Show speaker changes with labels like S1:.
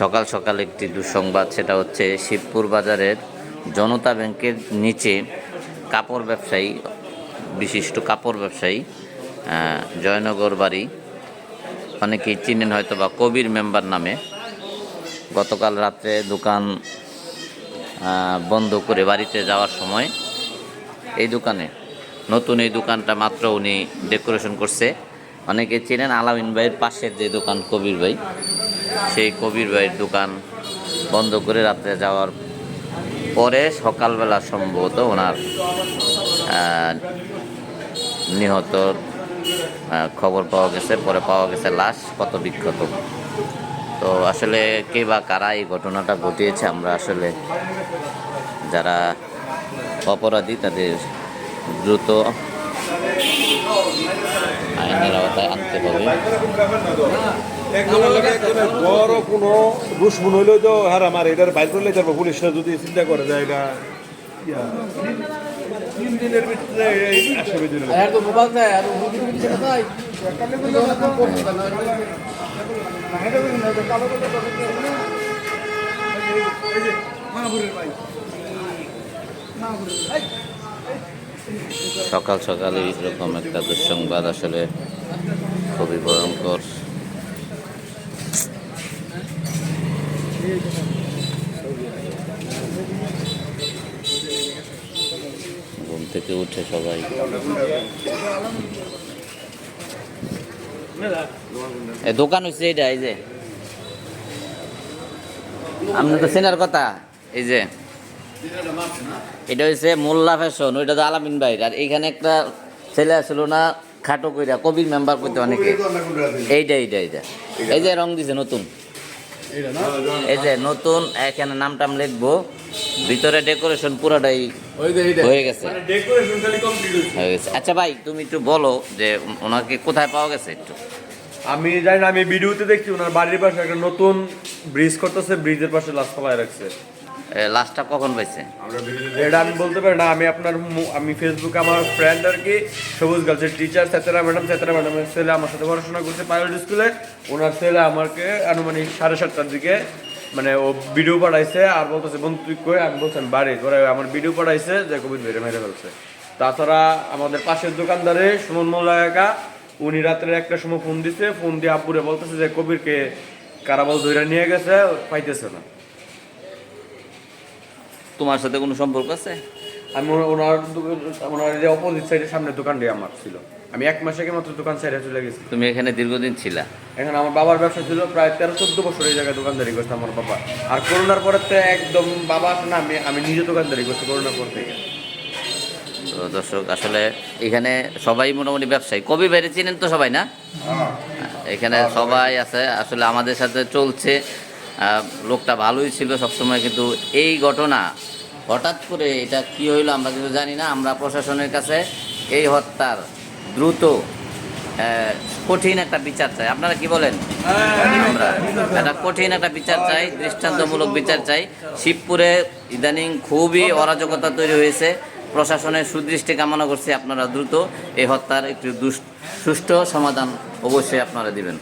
S1: সকাল সকাল একটি দুঃসংবাদ, সেটা হচ্ছে শিবপুর বাজারের জনতা ব্যাংকের নিচে কাপড় ব্যবসায়ী, বিশিষ্ট কাপড় ব্যবসায়ী জয়নগর বাড়ি, অনেকেই চিনেন হয়তো বা কবির মেম্বার নামে, গতকাল রাত্রে দোকান বন্ধ করে বাড়িতে যাওয়ার সময় এই দোকানে, নতুন এই দোকানটা মাত্র উনি ডেকোরেশন করছে। অনেকে চেনেন আলামিন ভাইয়ের পাশের যে দোকান কবির ভাই। সেই কবির ভাইয়ের দোকান বন্ধ করে রাত্রে যাওয়ার পরে সকালবেলা সম্ভবত ওনার নিহত খবর পাওয়া গেছে, পরে পাওয়া গেছে লাশ কত বিক্ষত তো আসলে কে বা কারা এই ঘটনাটা ঘটিয়েছে আমরা আসলে যারা অপরাধী তাদের দ্রুত আইনের আওতায় আনতে হবে।
S2: একজনের লাগে একজনের বড় কোনো দুশ্মন হইলেও তো হার আমার এটার বাইর করলে যাব পুলিশরা যদি চিন্তা করে যে এটা তিন দিনের ভিতরে এই আসামি দিল
S3: আর আর দেয়
S1: সকাল সকালে এরকম একটা দুঃসংবাদ আসলে খুবই ভয়ঙ্কর। ঘুম থেকে উঠে সবাই। দোকান হচ্ছে এইটা এই যে। আপনি তো চেনার কথা, এই যে। এটা হচ্ছে মোল্লা ফ্যাশন, ওইটা তো আলামিন ভাই আর এইখানে একটা ছেলে আসলো না, খাটো কইরা, কবির মেম্বার করতে অনেকে। এইটা এইটা এইটা এই যে রং দিছে নতুন। এই যে নতুন এখানে নাম টাম লিখব ভিতরে ডেকোরেশন পুরোটাই
S3: ওই যে এইটা।
S1: হয়ে গেছে।
S2: ডেকোরেশন খালি কমপ্লিট হয়েছে।
S1: হয়ে গেছে। আচ্ছা ভাই তুমি একটু বলো যে ওনাকে কোথায় পাওয়া গেছে একটু?
S2: আমি জানি না আমি ভিডিওতে দেখছি ওনার বাড়ির পাশে একটা নতুন ব্রিজ করতেছে ব্রিজের পাশে লাশ পালায় রাখছে।
S1: লাশটা কখন পাইছে
S2: এটা আমি বলতে পারি না, আমি আপনার আমি ফেসবুকে আমার ফ্রেন্ড আর কি, সবুজ গার্লসের টিচার সেতেরা ম্যাডাম সেতেরা ম্যাডামের ছেলে আমার সাথে পড়াশোনা করছে পাইলট স্কুলে ওনার ছেলে আমাকে আনুমানিক সাড়ে সাতটার দিকে মানে ও ভিডিও পাঠাইছে আর বলতেছে বন্ধু তুই কই? আমি বলছেন বাড়ি। তোরা আমার ভিডিও পাঠাইছে, যে কবির মেরে মেরে ফেলছে। তাছাড়া আমাদের পাশের দোকানদারে সুমন মোল্লা একা, উনি রাত্রে একটা সময় ফোন দিছে ফোন দিয়ে আব্বুরে বলতেছে যে, কবিরকে কারাবল ধরে নিয়ে গেছে, পাইতেছে না।
S1: তোমার সাথে কোনো সম্পর্ক আছে?
S2: আমি ওনার- ওনার যে অপোজিট সাইডের সামনে দোকানটাই আমার ছিল। আমি এক মাস আগে মাত্র দোকান সাইডে চলে গেছি।
S1: তুমি এখানে দীর্ঘদিন ছিলা।
S2: এখন আমার বাবার ব্যবসা ছিল প্রায় তেরো চোদ্দ বছর এই জায়গায় দোকানদারি করছে আমার বাবা। আর করোনার পরে তো একদম বাবা আসে না আমি আমি নিজে দোকানদারি করছি করোনার পর থেকে।
S1: তো দর্শক আসলে এখানে সবাই মোটামুটি ব্যবসায়ী। কবি বাইরে চিনেন তো সবাই না? এখানে সবাই আছে। আসলে আমাদের সাথে চলছে লোকটা ভালোই ছিল সবসময়, কিন্তু এই ঘটনা হঠাৎ করে এটা কি হইল আমরা কিন্তু জানি না। আমরা প্রশাসনের কাছে এই হত্যার দ্রুত কঠিন একটা বিচার চাই। আপনারা কি বলেন? আমরা একটা কঠিন একটা বিচার চাই, দৃষ্টান্তমূলক বিচার চাই। শিবপুরে ইদানিং খুবই অরাজকতা তৈরি হয়েছে। প্রশাসনের সুদৃষ্টি কামনা করছি আপনারা দ্রুত এই হত্যার একটি সুষ্ঠু সমাধান অবশ্যই আপনারা দিবেন